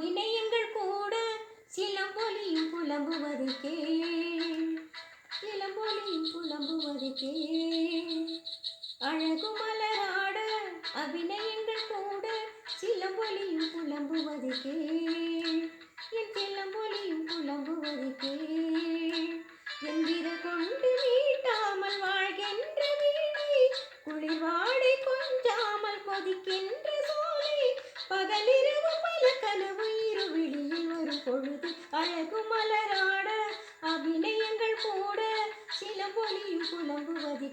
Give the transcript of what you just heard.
விடயங்கள் கூட. சிலம்பொலியும் புலம்புவது கேள். சிலம்பொலியும் புலம்புவது கேள். அழகு மலராட அபிநயங்கள் கூட. சிலம்பொலியும் புலம்புவது கேள். என் சிலம்பொலியும் புலம்புவது கேள். எந்திர கொண்டு நீட்டாமல் வாழ்கின்ற வீணை. குளிர்வாடை கொஞ்சாமல் கொதிக்கின்ற சோலை. பகலிரு அழகு மலராட அபிநயங்கள் கூட சில பொலியும் புலம்புவது